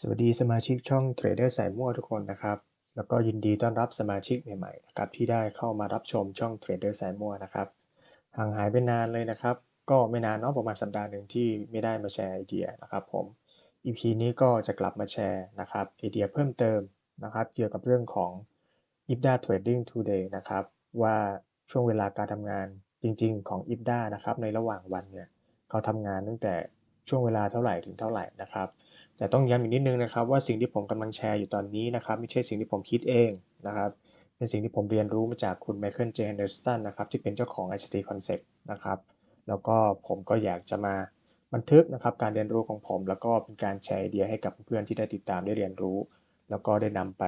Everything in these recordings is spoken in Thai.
สวัสดีสมาชิกช่องเทรดเดอร์สายมั่วทุกคนนะครับ แล้วก็ยินดีต้อนรับสมาชิกใหม่ๆนะครับที่ได้เข้ามารับชมช่องเทรดเดอร์สายมั่วนะครับห่างหายไปนานเลยนะครับ ก็ไม่นานเนาะประมาณสัปดาห์หนึ่งที่ไม่ได้มาแชร์ไอเดียนะครับผม EP นี้ก็จะกลับมาแชร์นะครับไอเดียเพิ่มเติมนะครับเกี่ยวกับเรื่องของ IBDA Trading Today นะครับว่าช่วงเวลาการทำงานจริงๆของ IBDA นะครับในระหว่างวันเนี่ยเขาทำงานตั้งแต่ ช่วงเวลาเท่าไหร่ถึงเท่าไหร่นะครับแต่ต้องย้ำอีกนิดนึงนะครับว่าสิ่งที่ผมกำลังแชร์อยู่ตอนนี้นะครับไม่ใช่สิ่งที่ผมคิดเองนะครับเป็นสิ่งที่ผมเรียนรู้มาจากคุณไมเคิลเจนเดอร์สตันนะครับที่เป็นเจ้าของ ICT Concept นะครับแล้วก็ผมก็อยากจะมาบันทึกนะครับการเรียนรู้ของผม แล้วก็เป็นการแชร์ไอเดียให้กับเพื่อนที่ได้ติดตามได้เรียนรู้ แล้วก็ได้นำไป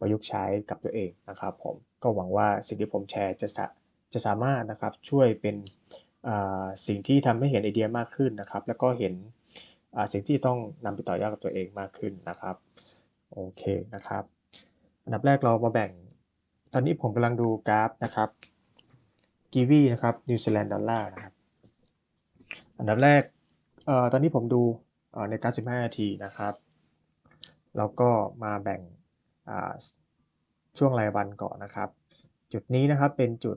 ประยุกต์ใช้กับตัวเองนะครับผมก็หวังว่าสิ่งที่ผมแชร์จะจะสามารถนะครับช่วยเป็น สิ่งที่ทำให้เห็นไอเดียมากขึ้นนะครับ แล้วก็เห็นสิ่งที่ต้องนำไปต่อยอดกับตัวเองมากขึ้นนะครับ โอเคนะครับ อันดับแรกเรามาแบ่ง ตอนนี้ผมกำลังดูกราฟนะครับกีวีนะครับนิวซีแลนด์ดอลลาร์นะครับ อันดับแรกอตอนนี้ผมดูในกราฟ15 นาทีนะครับ แล้วก็มาแบ่งช่วงรายวันก่อนนะครับ จุดนี้นะครับเป็นจุด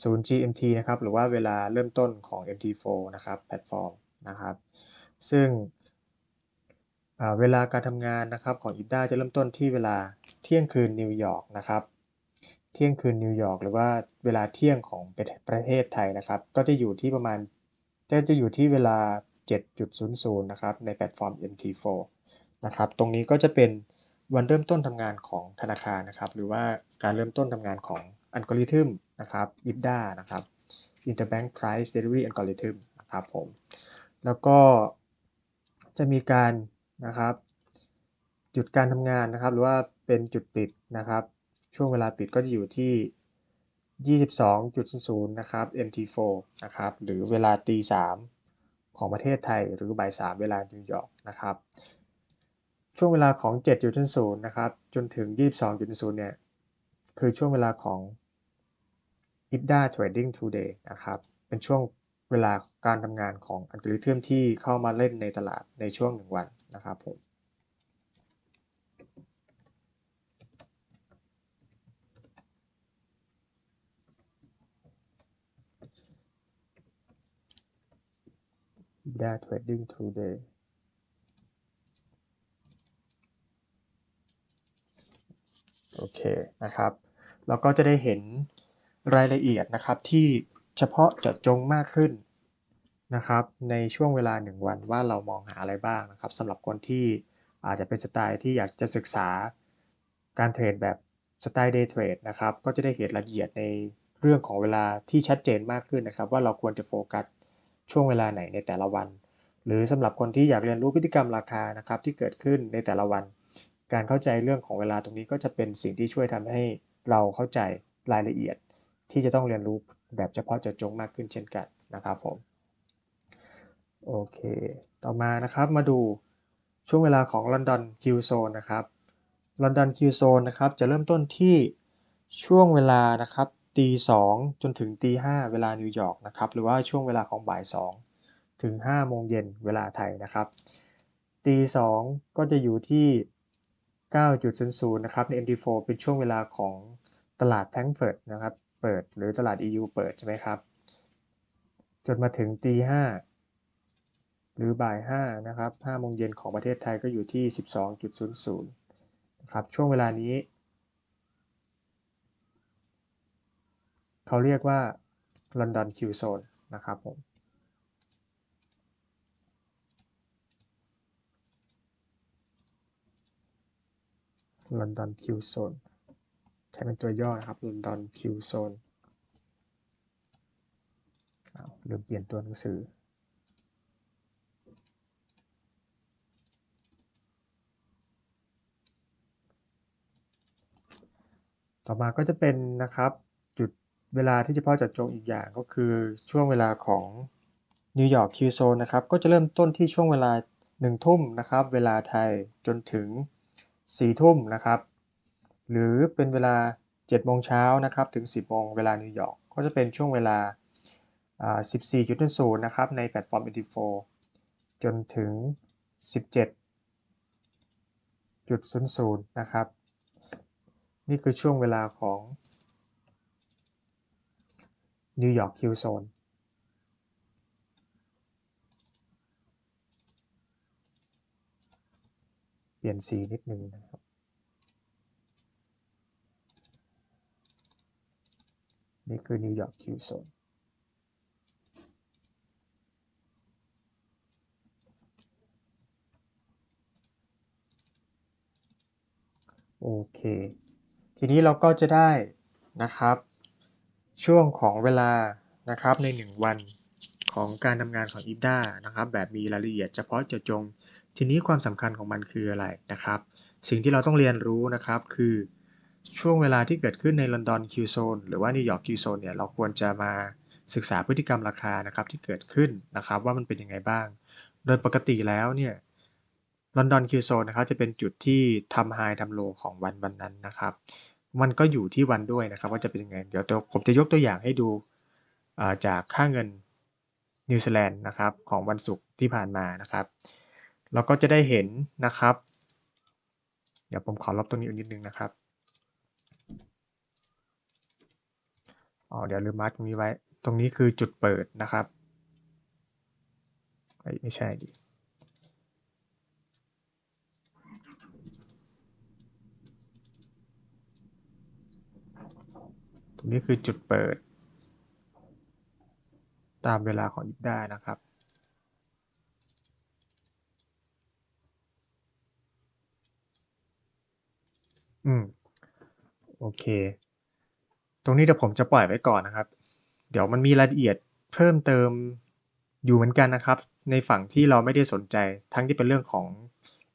0 GMT นะครับ หรือว่าเวลาเริ่มต้นของ MT4 นะครับ แพลตฟอร์มนะครับ ซึ่งเวลาการทำงานนะครับของอิด้าจะเริ่มต้นที่เวลาเที่ยงคืนนิวยอร์กนะครับ เที่ยงคืนนิวยอร์กหรือว่าเวลาเที่ยงของประเทศไทยนะครับ ก็จะอยู่ที่ประมาณจะจะอยู่ที่เวลา 7.00 นะครับ ในแพลตฟอร์ม MT4 นะครับ ตรงนี้ก็จะเป็นวันเริ่มต้นทำงานของธนาคารนะครับ หรือว่าการเริ่มต้นทำงานของอัลกอริทึม นะครับ IBDA นะครับ Interbank Price Delivery Algorithm นะครับผม แล้วก็จะมีการนะครับจุดการทำงานนะครับ หรือว่าเป็นจุดปิดนะครับ ช่วงเวลาปิดก็จะอยู่ที่ 22.00นะครับ MT4 นะครับหรือเวลาตี3ของประเทศไทย หรือบ่าย3เวลานิวยอร์กนะครับช่วงเวลาของ 7.00นะครับจนถึง 22.00เนี่ยคือช่วงเวลาของ IBDA Trading Today นะครับ เป็นช่วงเวลาการทำงานของอัลกอริทึมที่เข้ามาเล่นในตลาดในช่วงหนึ่งวันนะครับผมดาเทรดดิ้งทูเดย์โอเคนะครับ เราก็จะได้เห็น รายละเอียดนะครับที่เฉพาะเจาะจงมากขึ้นนะครับในช่วงเวลา 1 วันว่าเรามองหาอะไรบ้างนะครับสำหรับคนที่อาจจะเป็นสไตล์ที่อยากจะศึกษาการเทรดแบบสไตล์เดย์เทรดนะครับก็จะได้เห็นรายละเอียดในเรื่องของเวลาที่ชัดเจนมากขึ้นนะครับ ว่าเราควรจะโฟกัสช่วงเวลาไหนในแต่ละวัน หรือสำหรับคนที่อยากเรียนรู้พฤติกรรมราคานะครับที่เกิดขึ้นในแต่ละวัน การเข้าใจเรื่องของเวลาตรงนี้ก็จะเป็นสิ่งที่ช่วยทำให้เราเข้าใจรายละเอียด ที่จะต้องเรียนรู้แบบเฉพาะเจาะจงมากขึ้นเช่นกันนะครับผมโอเค ต่อมานะครับมาดูช่วงเวลาของลอนดอนคิวโซนนะครับลอนดอนคิวโซนนะครับจะเริ่มต้นที่ช่วงเวลานะครับตีสองจนถึงตีห้าเวลานิวยอร์กนะครับหรือว่าช่วงเวลาของบ่ายสองถึง5โมงเย็นเวลาไทยนะครับตีสองก็จะอยู่ที่ 9.00นะครับใน MT4 เป็นช่วงเวลาของตลาดแพงเฟิร์ตนะครับ เปิด หรือตลาด EU เปิดใช่ไหมครับ จนมาถึงตีห้าหรือบ่าย5นะครับ5โมงเย็นของประเทศไทยก็อยู่ที่ 12.00นะครับช่วงเวลานี้ เขาเรียกว่า London Q Zone นนะครับผม London Q Zone ใช้เป็นตัวย่อนะครับ London Q Zone ลืมเปลี่ยนตัวหนังสือ ต่อมาก็จะเป็นนะครับจุดเวลาที่เฉพาะจัดจงอีกอย่างก็คือช่วงเวลาของนิวยอร์กคิวโซนนะครับ ก็จะเริ่มต้นที่ช่วงเวลา1ทุ่มนะครับ เวลาไทยจนถึง4ทุ่มนะครับ หรือเป็นเวลา7โมงเช้านะครับถึง 10โมงเวลานิวยอร์กก็จะเป็นช่วงเวลา 14.0นะครับในแพลตฟอร์ม 84 จนถึง 17จุดศูนย์ศูนย์นะครับ นี่คือช่วงเวลาของนิวยอร์กคิวโซนเปลี่ยนสีนิดนึงนะครับ นี่คือนิวยอร์กคิวโซนโอเค ทีนี้เราก็จะได้นะครับ ช่วงของเวลานะครับใน 1 วันของการทำงานของ IFDA นะครับ แบบมีรายละเอียดเฉพาะเจาะจง ทีนี้ความสำคัญของมันคืออะไรนะครับ สิ่งที่เราต้องเรียนรู้นะครับคือ ช่วงเวลาที่เกิดขึ้นในลอนดอนคิวโซนหรือว่านิวยอร์กคิวโซนเนี่ยเราควรจะมาศึกษาพฤติกรรมราคานะครับที่เกิดขึ้นนะครับว่ามันเป็นยังไงบ้าง โดยปกติแล้วเนี่ยลอนดอนคิวโซนนะครับจะเป็นจุดที่ทำไฮทำโลของวันวันนั้นนะครับ มันก็อยู่ที่วันด้วยนะครับ ว่าจะเป็นยังไง เดี๋ยวผมจะยกตัวอย่างให้ดูจากค่าเงินนิวซีแลนด์นะครับของวันศุกร์ที่ผ่านมานะครับ เราก็จะได้เห็นนะครับ เดี๋ยวผมขอลบตรงนี้อีกนิดนึงนะครับ อ๋อเดี๋ยวลืมมาร์กตรงนี้ไว้ ตรงนี้คือจุดเปิดนะครับไม่ใช่ดิตรงนี้คือจุดเปิด ตามเวลาของยิบได้นะครับอืม โอเค ตรงนี้เดี๋ยวผมจะปล่อยไว้ก่อนนะครับ เดี๋ยวมันมีรายละเอียดเพิ่มเติมอยู่เหมือนกันนะครับ ในฝั่งที่เราไม่ได้สนใจทั้งที่เป็นเรื่องของ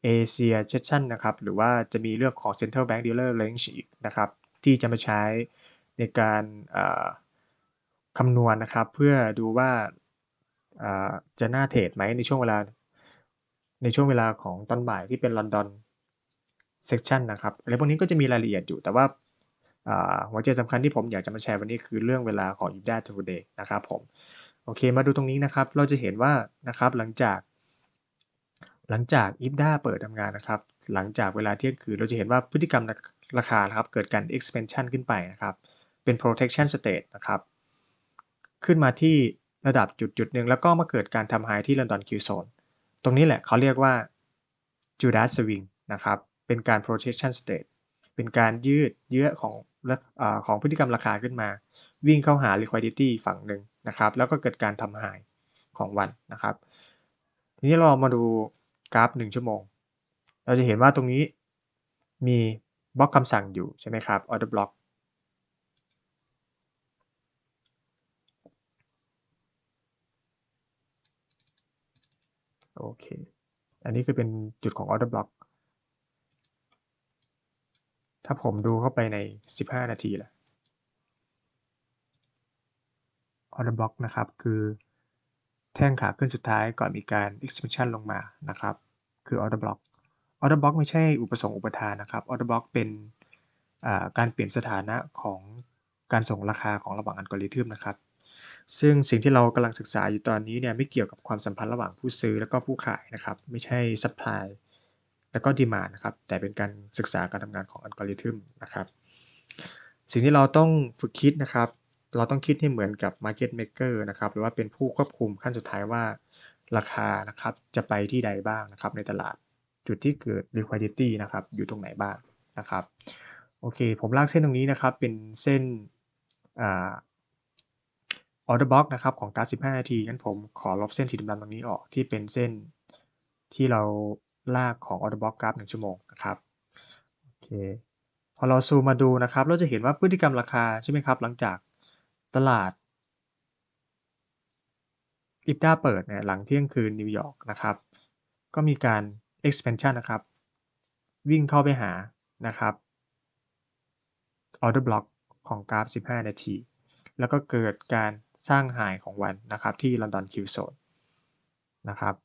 Asia Session นนะครับ หรือว่าจะมีเรื่องของ Central Bank Dealer Range อีกนะครับ ที่จะมาใช้ในการคำนวณนะครับ เพื่อดูว่าจะน่าเทรดไหมในช่วงเวลา ในช่วงเวลาของตอนบ่ายที่เป็นลอนดอนเซสชันนะครับอะไรพวกนี้ก็จะมีรายละเอียดอยู่แต่ว่า หัวใจสำคัญที่ผมอยากจะมาแชร์วันนี้คือเรื่องเวลาของ IBDA Today นะครับผมโอเคมาดูตรงนี้นะครับ เราจะเห็นว่านะครับหลังจาก หลังจาก IBDA เปิดทำงานนะครับ หลังจากเวลาเที่ยงคืนเราจะเห็นว่าพฤติกรรมราคาครับเกิดการ expansion ขึ้นไปนะครับ เป็น protection state นะครับ ขึ้นมาที่ระดับจุดจุดหนึ่งแล้วก็มาเกิดการทำ high ที่ London Q zone ตรงนี้แหละเขาเรียกว่า Judas swing นะครับ เป็นการ protection state เป็นการยืดเยื้อของ ของพฤติกรรมราคาขึ้นมา วิ่งเข้าหา liquidity ฝั่งหนึ่งนะครับ แล้วก็เกิดการทำ high ของวันนะครับ ทีนี้เรามาดูกราฟ 1 ชั่วโมง เราจะเห็นว่าตรงนี้มีบล็อกคำสั่งอยู่ใช่ไหมครับ order block โอเค อันนี้คือเป็นจุดของ order block ถ้าผมดูเข้าไปใน 15 นาทีแหละ order block นะครับ คือแท่งขาขึ้นสุดท้ายก่อนมีการ expansion ลงมานะครับ คือ order block order block ไม่ใช่อุปสงค์อุปทานนะครับ order block เป็นการเปลี่ยนสถานะของการส่งราคาของระหว่างอัลกอริทึมนะครับ ซึ่งสิ่งที่เรากำลังศึกษาอยู่ตอนนี้เนี่ยไม่เกี่ยวกับความสัมพันธ์ระหว่างผู้ซื้อและก็ผู้ขายนะครับ ไม่ใช่ supply แล้วก็ดีมานะครับ แต่เป็นการศึกษาการทำงานของอัลกอริทึมนะครับ สิ่งที่เราต้องฝึกคิดนะครับ เราต้องคิดให้เหมือนกับ Market Maker นะครับ หรือว่าเป็นผู้ควบคุมขั้นสุดท้ายว่าราคานะครับจะไปที่ใดบ้างนะครับ ในตลาดจุดที่เกิด liquidity นะครับ อยู่ตรงไหนบ้างนะครับ โอเค ผมลากเส้นตรงนี้นะครับ เป็นเส้นอ่า order box นะครับ ของการ 15 นาทีงั้นผมขอลบเส้นสีดำๆตรงนี้ออกที่เป็นเส้นที่เรา ลากของ order box กราฟ1ชั่วโมงนะครับโอเคพอเราซูมมาดูนะครับ เราจะเห็นว่าพฤติกรรมราคาใช่ไหมครับ หลังจากตลาดอิปดาเปิดเนี่ยหลังเที่ยงคืนนิวยอร์กนะครับ ก็มีการ expansion นะครับ วิ่งเข้าไปหานะครับ order block ของกราฟ 15 นาที แล้วก็เกิดการสร้างหายของวันนะครับที่ London Q Zone นะครับ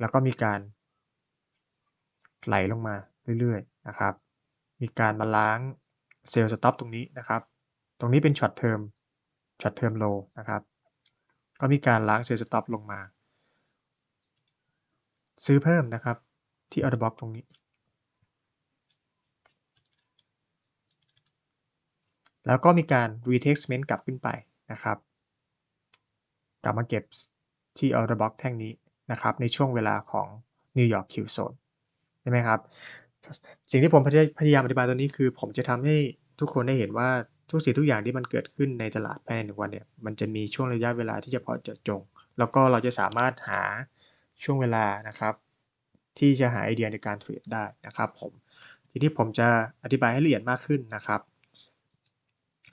แล้วก็มีการ ไหลลงมาเรื่อยๆนะครับ มีการมาล้างเซลล์สต็อปตรงนี้นะครับ ตรงนี้เป็นช็อตเทอมช็อตเทอมโลนะครับ ก็มีการล้างเซลล์สต็อปลงมา ซื้อเพิ่มนะครับที่ออเดอร์บ็อกตรงนี้ แล้วก็มีการ retestment กลับขึ้นไปนะครับ กลับมาเก็บที่ออเดอร์บ็อกแท่งนี้นะครับ ในช่วงเวลาของนิวยอร์กคิวโซน ช่ไหมครับ สิ่งที่ผมพยายามอธิบายตัวนี้คือ ผมจะทำให้ทุกคนได้เห็นว่าทุกสิ่งทุกอย่างที่มันเกิดขึ้นในตลาดภายในหนึ่งวันเนี่ยมันจะมีช่วงระยะเวลาที่จะพอเจาะจง แล้วก็เราจะสามารถหาช่วงเวลานะครับ ที่จะหาไอเดียในการเทรดได้นะครับผมทีนี้ผมจะอธิบายให้ละเอียดมากขึ้นนะครับ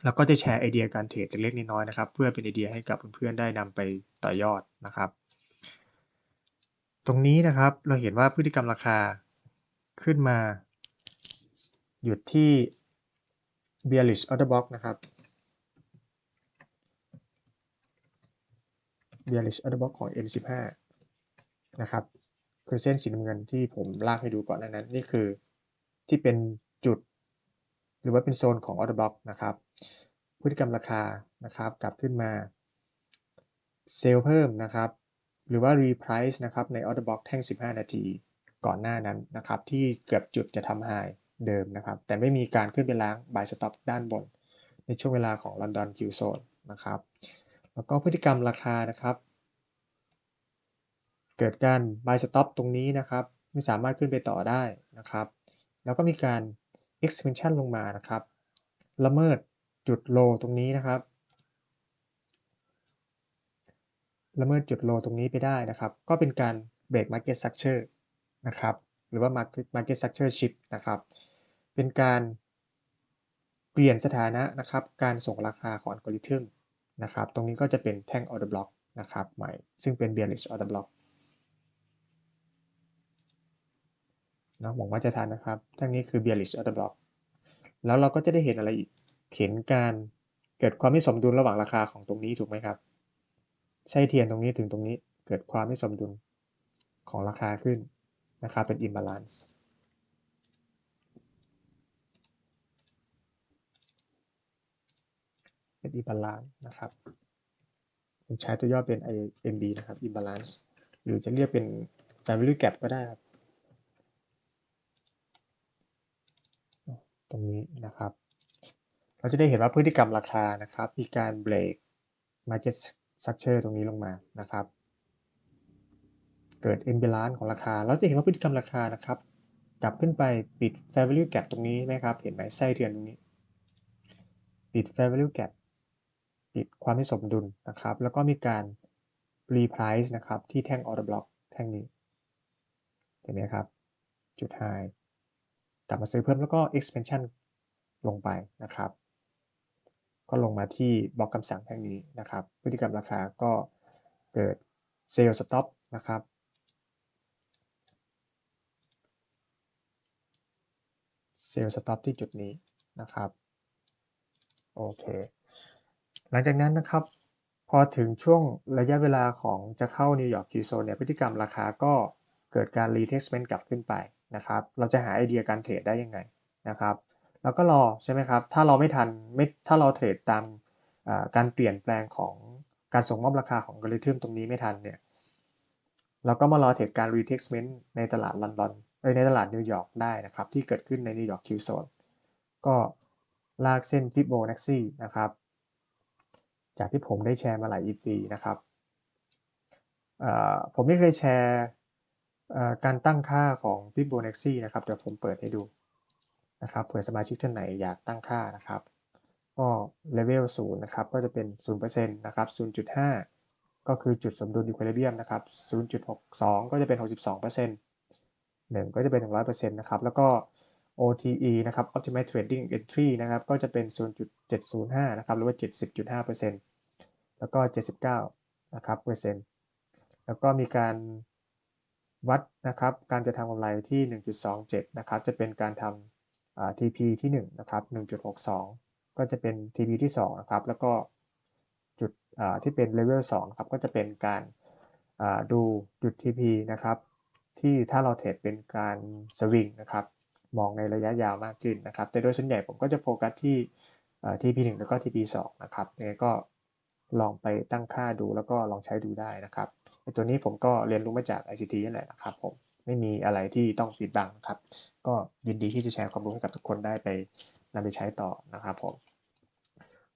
แล้วก็จะแชร์ไอเดียการเทรดเล็กๆน้อยๆนะครับ เพื่อเป็นไอเดียให้กับเพื่อนๆได้นำไปต่อยอดนะครับ ตรงนี้นะครับเราเห็นว่าพฤติกรรมราคา ขึ้นมา หยุดที่ bearish order block นะครับ bearish order block ของ M15 นะครับ คือเส้นสีน้ำเงินที่ผมลากให้ดูก่อนนั้น นี่คือที่เป็นจุด หรือว่าเป็นโซนของ order block นะครับพฤติกรรมราคานะครับ กลับขึ้นมาเซลล์เพิ่มนะครับ หรือว่า reprice นะครับใน order block แท่ง 15 นาที ก่อนหน้านั้นนะครับ ที่เกือบจุดจะทำ high เดิมนะครับ แต่ไม่มีการขึ้นไปล้าง buy stop ด้านบน ในช่วงเวลาของ London Q Zone นนะครับ แล้วก็พฤติกรรมราคานะครับ เกิดการ buy stop ตรงนี้นะครับ ไม่สามารถขึ้นไปต่อได้นะครับ แล้วก็มีการ expansion ลงมานะครับ ละเมิดจุด low ตรงนี้นะครับ ละเมิดจุด low ตรงนี้ไปได้นะครับ ก็เป็นการ break market structure นะครับ หรือว่า market market structure shift นะครับ เป็นการเปลี่ยนสถานะนะครับ การส่งราคาของอัลกอริทึมนะครับ ตรงนี้ก็จะเป็นแท่ง order block นะครับใหม่ ซึ่งเป็น bearish order block นะหวังว่าจะทันนะครับทั้งนี้คือ bearish order block แล้วเราก็จะได้เห็นอะไรอีก เห็นการเกิดความไม่สมดุลระหว่างราคาของตรงนี้ถูกไหมครับ ใช่เทียนตรงนี้ถึงตรงนี้เกิดความไม่สมดุลของราคาขึ้น นะครับเป็น imbalance เป็น imbalance นะครับผมใช้ตัวย่อเป็น IMB นะครับ imbalance หรือจะเรียกเป็น value gap ก็ได้ครับตรงนี้นะครับ เราจะได้เห็นว่าพฤติกรรมราคานะครับ มีการเบรก market structure ตรงนี้ลงมานะครับ เกิด imbalance ของราคา เราจะเห็นว่าพฤติกรรมราคานะครับ กลับขึ้นไปปิด fair value gap ตรงนี้ไหมครับ เห็นไหมไส้เทียนตรงนี้ ปิด fair value gap ปิดความไม่สมดุลนะครับ แล้วก็มีการ reprice นะครับ ที่แท่ง order block แท่งนี้ เห็นไหมครับ จุด high กลับมาซื้อเพิ่มแล้วก็ expansion ลงไปนะครับ ก็ลงมาที่บล็อกคำสั่งแท่งนี้นะครับ พฤติกรรมราคาก็เกิด sell stop นะครับ sell stop ที่จุดนี้นะครับโอเคหลังจากนั้นนะครับ พอถึงช่วงระยะเวลาของจะเข้านิวยอร์กคิวโซนเนี่ยพฤติกรรมราคาก็เกิดการ retestment กลับขึ้นไปนะครับ เราจะหาไอเดียการเทรดได้ยังไงนะครับแล้วก็รอใช่ไหมครับ ถ้าเราไม่ทันไม่ถ้าเราเทรดตามการเปลี่ยนแปลงของการส่งมอบราคาของกริทึมตรงนี้ไม่ทันเนี่ยเราก็มารอเทรดการ retestment ในตลาดลอนดอน ในตลาดนิวยอร์กได้นะครับ ที่เกิดขึ้นในนิวยอร์กคิวโซนก็ลากเส้นฟิโบนัชชีนะครับ จากที่ผมได้แชร์มาหลาย EP นะครับผมไม่เคยแชร์การตั้งค่าของ Fibonacci นะครับ เดี๋ยวผมเปิดให้ดูนะครับเผื่อสมาชิกท่านไหนอยากตั้งค่านะครับ ก็เลเวล0นะครับ ก็จะเป็น0%นะครับ0.5ก็คือจุดสมดุลอีควอลิเบียมนะครับ 0.62 ก็จะเป็น 62% 1 ก็จะเป็น 100%นะครับ แล้วก็ OTE นะครับ Optimized Trading Entry นะครับ ก็จะเป็น 0.705 นะครับ หรือว่า 70.5%แล้วก็ 79 นะครับ เปอร์เซ็นต์ แล้วก็มีการวัดนะครับ การจะทำกำไรที่ 1.27 นะครับ จะเป็นการทำ TP ที่ 1 นะครับ 1.62 ก็จะเป็น TP ที่ 2 นะครับ แล้วก็จุดที่เป็น Level 2ครับ ก็จะเป็นการดูจุด TP นะครับ ที่ถ้าเราเทรดเป็นการสวิงนะครับมองในระยะยาวมากขึ้นนะครับ แต่โดยส่วนใหญ่ผมก็จะโฟกัสที่ TP 1 แล้วก็ TP 2 นะครับนี่ก็ลองไปตั้งค่าดูแล้วก็ลองใช้ดูได้นะครับตัวนี้ผมก็เรียนรู้มาจาก ICT นั่นแหละนะครับผมไม่มีอะไรที่ต้องปิดบังครับ ก็ยินดีที่จะแชร์ความรู้ให้กับทุกคนได้ไปนำไปใช้ต่อนะครับผม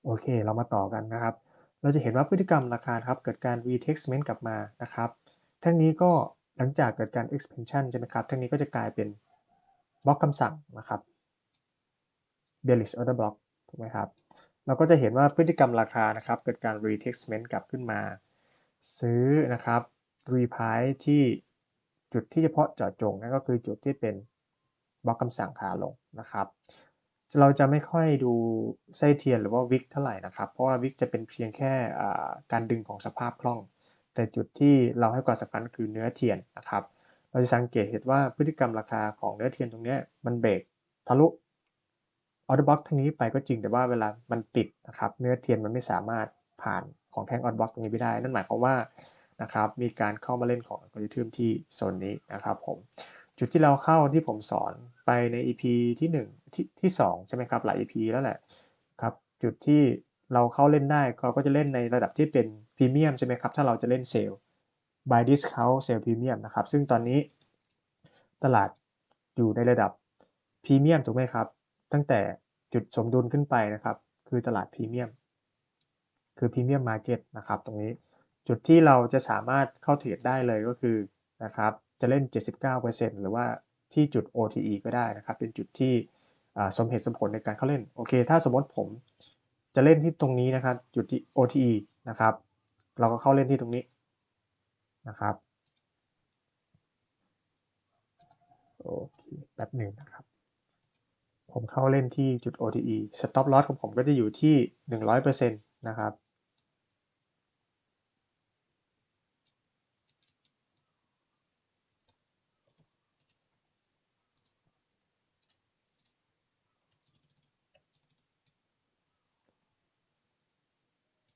โอเคเรามาต่อกันนะครับ เราจะเห็นว่าพฤติกรรมราคาครับเกิดการ retestment กลับมานะครับทั้งนี้ก็ หลังจากเกิดการ expansion ใช่ไหมครับทั้งนี้ก็จะกลายเป็นบล็อกคำสั่งนะครับ bearish order block ถูกไหมครับ เราก็จะเห็นว่าพฤติกรรมราคานะครับ เกิดการ retestment กลับขึ้นมา ซื้อนะครับ reprice ที่จุดที่เฉพาะเจาะจงนั่นก็คือจุดที่เป็นบล็อกคำสั่งขาลงนะครับ เราจะไม่ค่อยดูไส้เทียนหรือว่าวิกเท่าไหร่นะครับ เพราะว่าวิกจะเป็นเพียงแค่การดึงของสภาพคล่อง แต่จุดที่เราให้ความสำคัญคือเนื้อเทียนนะครับ เราจะสังเกตเห็นว่าพฤติกรรมราคาของเนื้อเทียนตรงนี้มันเบรกทะลุออเดอร์บ็อกทั้งนี้ไปก็จริงแต่ว่าเวลามันปิดนะครับเนื้อเทียนมันไม่สามารถผ่านของแท่งออเดอร์บ็อกตรงนี้ไปได้ นั่นหมายความว่านะครับมีการเข้ามาเล่นของอัลกอริทึมที่โซนนี้นะครับผมจุดที่เราเข้าที่ผมสอนไปใน EP ที่1ที่ที่2ใช่ไหมครับหลาย EP แล้วแหละครับจุดที่เราเข้าเล่นได้เราก็จะเล่นในระดับที่เป็น พรีเมียมใช่ไหมครับ ถ้าเราจะเล่นเซลล์ buy discount sell premium นะครับ ซึ่งตอนนี้ตลาดอยู่ในระดับพรีเมียมถูกไหมครับ ตั้งแต่จุดสมดุลขึ้นไปนะครับ คือตลาดพรีเมียม คือพรีเมียมมาร์เก็ตนะครับ ตรงนี้จุดที่เราจะสามารถเข้าเทรดได้เลยก็คือนะครับ จะเล่น 79%หรือว่าที่จุด OTE ก็ได้นะครับ เป็นจุดที่สมเหตุสมผลในการเข้าเล่น โอเค ถ้าสมมติผมจะเล่นที่ตรงนี้นะครับ จุดที่ OTE นะครับ เราก็เข้าเล่นที่ตรงนี้นะครับโอเคแป๊บหนึ่งนะครับ ผมเข้าเล่นที่จุด OTE stop loss ของผมก็จะอยู่ที่ 100%นะครับ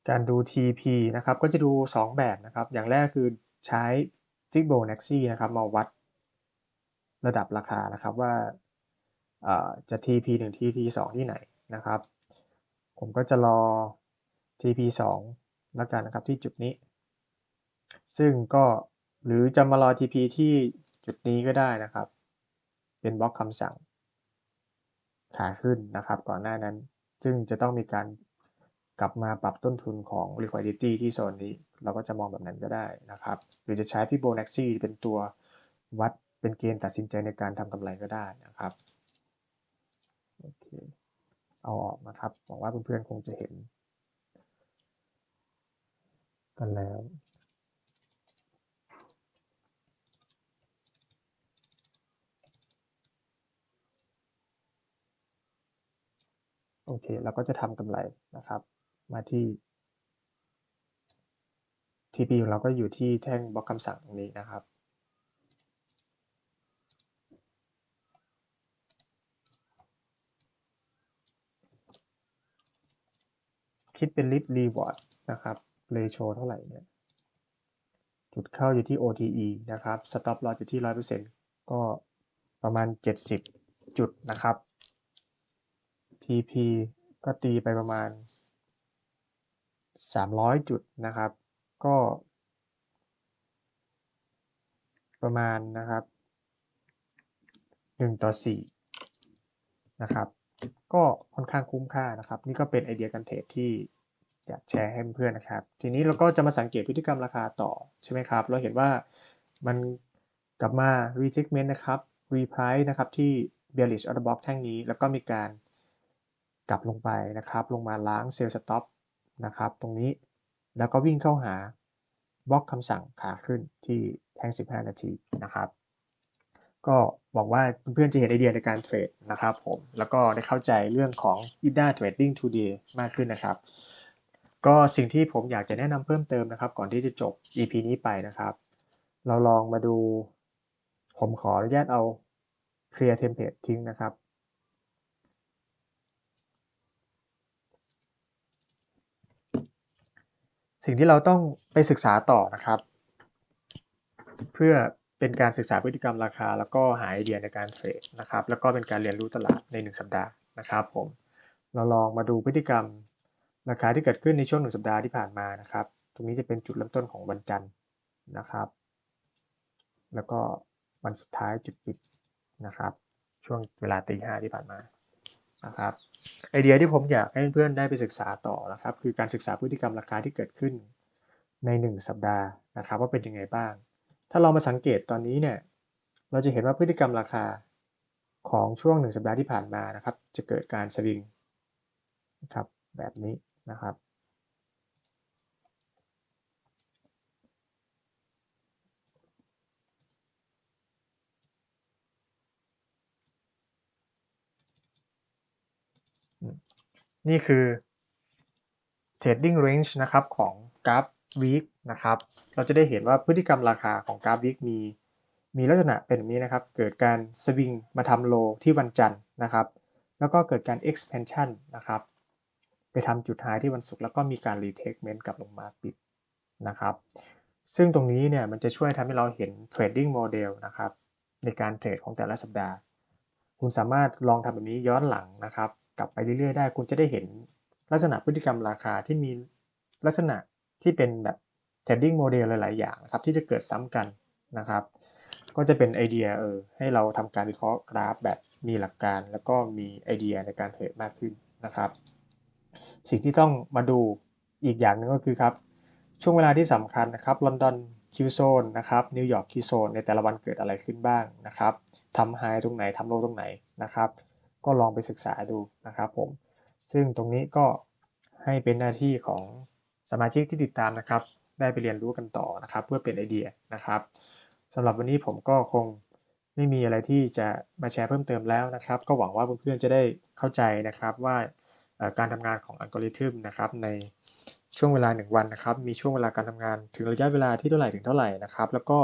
การดู TP นะครับ ก็จะดู 2 แบบนะครับ อย่างแรกคือใช้ Fibonacci นะครับ มาวัดระดับราคานะครับว่าจะ TP 1 TP 2ที่ไหนนะครับ ผมก็จะรอ TP 2แล้วกันนะครับที่จุดนี้ ซึ่งก็หรือจะมารอ TP ที่จุดนี้ก็ได้นะครับ เป็นบล็อกคำสั่งขาขึ้นนะครับ ก่อนหน้านั้น ซึ่งจะต้องมีการ กลับมาปรับต้นทุนของ liquidity ที่โซนนี้ เราก็จะมองแบบนั้นก็ได้นะครับ หรือจะใช้ Fibonacci เป็นตัววัดเป็นเกณฑ์ตัดสินใจในการทำกำไรก็ได้นะครับโอเคเอาออกนะครับหวังว่าเพื่อนๆคงจะเห็น กันแล้วโอเค เราก็จะทำกำไรนะครับ มาที่ TP ของเราก็อยู่ที่แท่งบล็อกคำสั่งตรงนี้นะครับ คิดเป็น risk reward นะครับ ratio เท่าไหร่เนี่ยจุดเข้าอยู่ที่ OTE นะครับ stop loss อยู่ที่ 100%ก็ประมาณ 70 จุดนะครับ TP ก็ตีไปประมาณ 300 จุดนะครับ ก็ ประมาณนะครับ 1 ต่อ 4 นะครับ ก็ค่อนข้างคุ้มค่านะครับ นี่ก็เป็นไอเดียการเทรดที่อยากแชร์ให้เพื่อนนะครับ ทีนี้เราก็จะมาสังเกตพฤติกรรมราคาต่อใช่ไหมครับ เราเห็นว่ามันกลับมา rejectment นะครับ reprice นะครับที่ bearish order block แท่งนี้ แล้วก็มีการกลับลงไปนะครับ ลงมาล้าง sell stop นะครับ ตรงนี้แล้วก็วิ่งเข้าหาบล็อกคำสั่งขาขึ้นที่แท่ง 15 นาทีนะครับ ก็บอกว่าเพื่อนๆจะเห็นไอเดียในการเทรดนะครับผม แล้วก็ได้เข้าใจเรื่องของ IDA Trading Today มากขึ้นนะครับ ก็สิ่งที่ผมอยากจะแนะนำเพิ่มเติมนะครับ ก่อนที่จะจบ EP นี้ไปนะครับ เราลองมาดู ผมขออนุญาตเอา Clear Template ทิ้งนะครับ สิ่งที่เราต้องไปศึกษาต่อนะครับ เพื่อเป็นการศึกษาพฤติกรรมราคา แล้วก็หาไอเดียในการเทรดนะครับ แล้วก็เป็นการเรียนรู้ตลาดใน 1 สัปดาห์นะครับผมเราลองมาดูพฤติกรรมราคาที่เกิดขึ้นในช่วงหนึ่งสัปดาห์ที่ผ่านมานะครับ ตรงนี้จะเป็นจุดเริ่มต้นของวันจันทร์นะครับ แล้วก็วันสุดท้ายจุดปิดนะครับ ช่วงเวลาตีห้าที่ผ่านมานะครับ ไอเดียที่ผมอยากให้เพื่อนๆได้ไปศึกษาต่อนะครับ คือการศึกษาพฤติกรรมราคาที่เกิดขึ้นใน 1 สัปดาห์นะครับ ว่าเป็นยังไงบ้าง ถ้าเรามาสังเกตตอนนี้เนี่ยเราจะเห็นว่าพฤติกรรมราคาของช่วง 1 สัปดาห์ที่ผ่านมานะครับ จะเกิดการสวิงนะครับแบบนี้นะครับ นี่คือ trading range นะครับของกราฟ week นะครับ เราจะได้เห็นว่าพฤติกรรมราคาของกราฟ week มีมีลักษณะเป็นแบบนี้นะครับ เกิดการสวิงมาทำโลที่วันจันทร์นะครับ แล้วก็เกิดการ expansion นะครับ ไปทำจุด high ที่วันศุกร์แล้วก็มีการ retracement กลับลงมาปิดนะครับ ซึ่งตรงนี้เนี่ยมันจะช่วยทำให้เราเห็น trading model นะครับ ในการเทรดของแต่ละสัปดาห์ คุณสามารถลองทำแบบนี้ย้อนหลังนะครับ กลับไปเรื่อยๆได้ คุณจะได้เห็นลักษณะพฤติกรรมราคาที่มีลักษณะที่เป็นแบบ trading model หลายๆ อย่างนะครับที่จะเกิดซ้ำกันนะครับ ก็จะเป็นไอเดียเออให้เราทำการวิเคราะห์กราฟแบบมีหลักการ แล้วก็มีไอเดียในการเทรดมากขึ้นนะครับ สิ่งที่ต้องมาดูอีกอย่างหนึงก็คือครับช่วงเวลาที่สำคัญนะครับลอนดอนคิวโซนนะครับนิวยอร์กคิวโซนในแต่ละวันเกิดอะไรขึ้นบ้างนะครับทำไฮตรงไหนทำโลตรงไหนนะครับ ก็ลองไปศึกษาดูนะครับผม ซึ่งตรงนี้ก็ให้เป็นหน้าที่ของสมาชิกที่ติดตามนะครับ ได้ไปเรียนรู้กันต่อนะครับ เพื่อเป็นไอเดียนะครับสำหรับวันนี้ผมก็คงไม่มีอะไรที่จะมาแชร์เพิ่มเติมแล้วนะครับ ก็หวังว่าเพื่อนๆจะได้เข้าใจนะครับว่าการทำงานของอัลกอริทึมนะครับในช่วงเวลา 1 วันนะครับ มีช่วงเวลาการทำงานถึงระยะเวลาที่เท่าไหร่ถึงเท่าไหร่นะครับ แล้วก็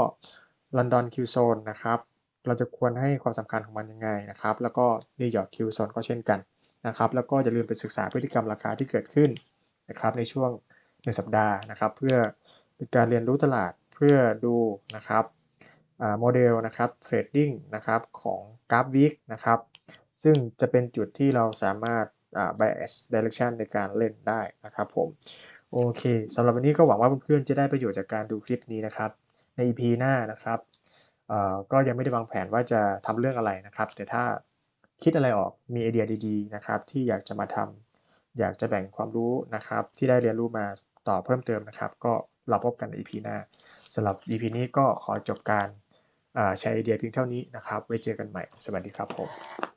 ลอนดอนคิวโซนนะครับ เราจะควรให้ความสำคัญของมันยังไงนะครับ แล้วก็นิวยอร์กคิวโซนก็เช่นกันนะครับ แล้วก็อย่าลืมไปศึกษาพฤติกรรมราคาที่เกิดขึ้นนะครับในช่วง1สัปดาห์นะครับ เพื่อเป็นการเรียนรู้ตลาดเพื่อดูนะครับโมเดลนะครับเทรดดิ้งนะครับของกราฟวิกนะครับ ซึ่งจะเป็นจุดที่เราสามารถ bias direction ในการเล่นได้นะครับผม โอเคสำหรับวันนี้ก็หวังว่าเพื่อนๆจะได้ประโยชน์จากการดูคลิปนี้นะครับ ใน EP หน้านะครับ ก็ยังไม่ได้วางแผนว่าจะทำเรื่องอะไรนะครับ แต่ถ้าคิดอะไรออกมีไอเดียดีๆนะครับ ที่อยากจะมาทำอยากจะแบ่งความรู้นะครับ ที่ได้เรียนรู้มาต่อเพิ่มเติมนะครับ ก็เราพบกันใน EP หน้าสำหรับ EP นี้ก็ขอจบการใช้ไอเดียเพียงเท่านี้นะครับ ไว้เจอกันใหม่ สวัสดีครับผม